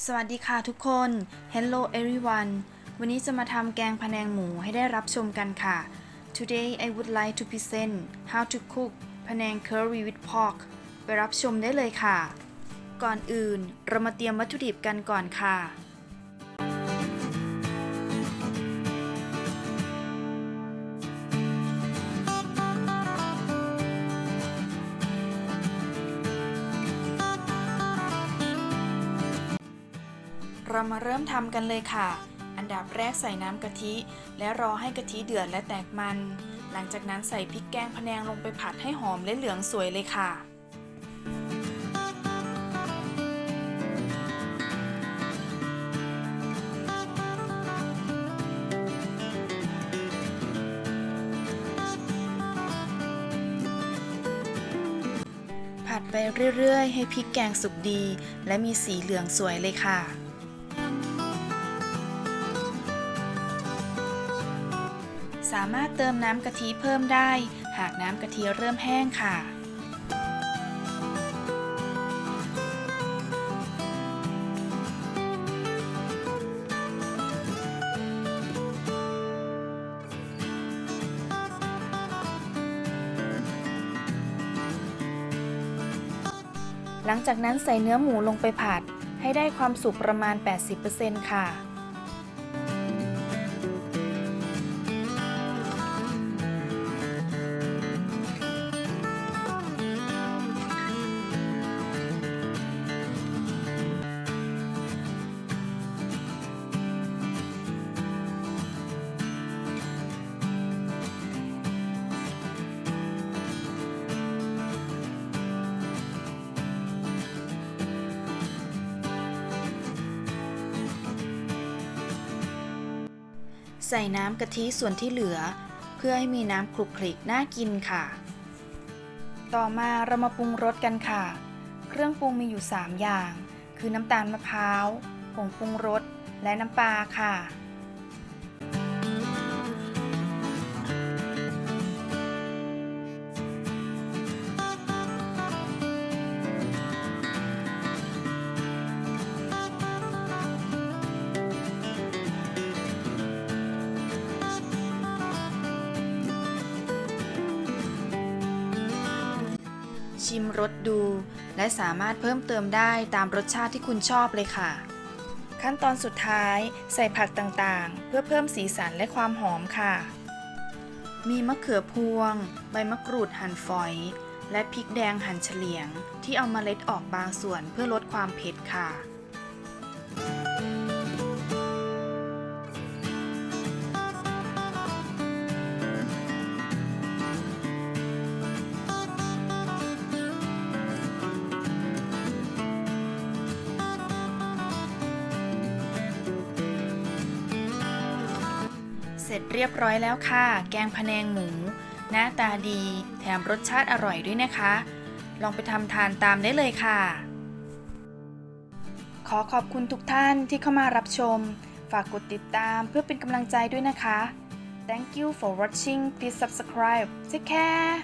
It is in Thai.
สวัสดีค่ะทุกคน Hello everyone วันนี้จะมาทำแกงพะแนงหมูให้ได้รับชมกันค่ะ Today I would like to present how to cook พะแนง curry with pork ไปรับชมได้เลยค่ะ ก่อนอื่นเรามาเตรียมวัตถุดิบกันก่อนค่ะ เรามาเริ่มทำกันเลยค่ะ อันดับแรกใส่น้ำกะทิ และรอให้กะทิเดือดและแตกมัน หลังจากนั้นใส่พริกแกงพะแนงลงไปผัดให้หอมและเหลืองสวยเลยค่ะผัดไปเรื่อย ๆ ให้พริกแกงสุกดี และมีสีเหลืองสวยเลยค่ะ สามารถเติมน้ำกะทิเพิ่มได้ หากน้ำกะทิเริ่มแห้งค่ะ หลังจากนั้นใส่เนื้อหมูลงไปผัดให้ได้ความสุกประมาณ 80%ค่ะ ใส่น้ำกะทิส่วนที่เหลือ เพื่อให้มีน้ำคลุกคลิกน่ากินค่ะ ต่อมาเรามาปรุงรสกันค่ะ เครื่องปรุงมีอยู่ 3 อย่าง คือน้ำตาลมะพร้าว ผงปรุงรส และน้ำปลาค่ะ ชิมรสดู และสามารถเพิ่มเติมได้ตามรสชาติที่คุณชอบเลยค่ะ ขั้นตอนสุดท้ายใส่ผักต่างๆ เพื่อเพิ่มสีสันและความหอมค่ะ มีมะเขือพวง ใบมะกรูดหั่นฝอย และพริกแดงหั่นเฉลียง ที่เอามาเล็ดออกบางส่วนเพื่อลดความเผ็ดค่ะ เสร็จเรียบร้อยแล้วค่ะ แกงพะแนงหมู หน้าตาดี แถมรสชาติอร่อยด้วยนะคะ ลองไปทำทานตามได้เลยค่ะ ขอขอบคุณทุกท่านที่เข้ามารับชม ฝากกดติดตามเพื่อเป็นกำลังใจด้วยนะคะ Thank you for watching please subscribe take care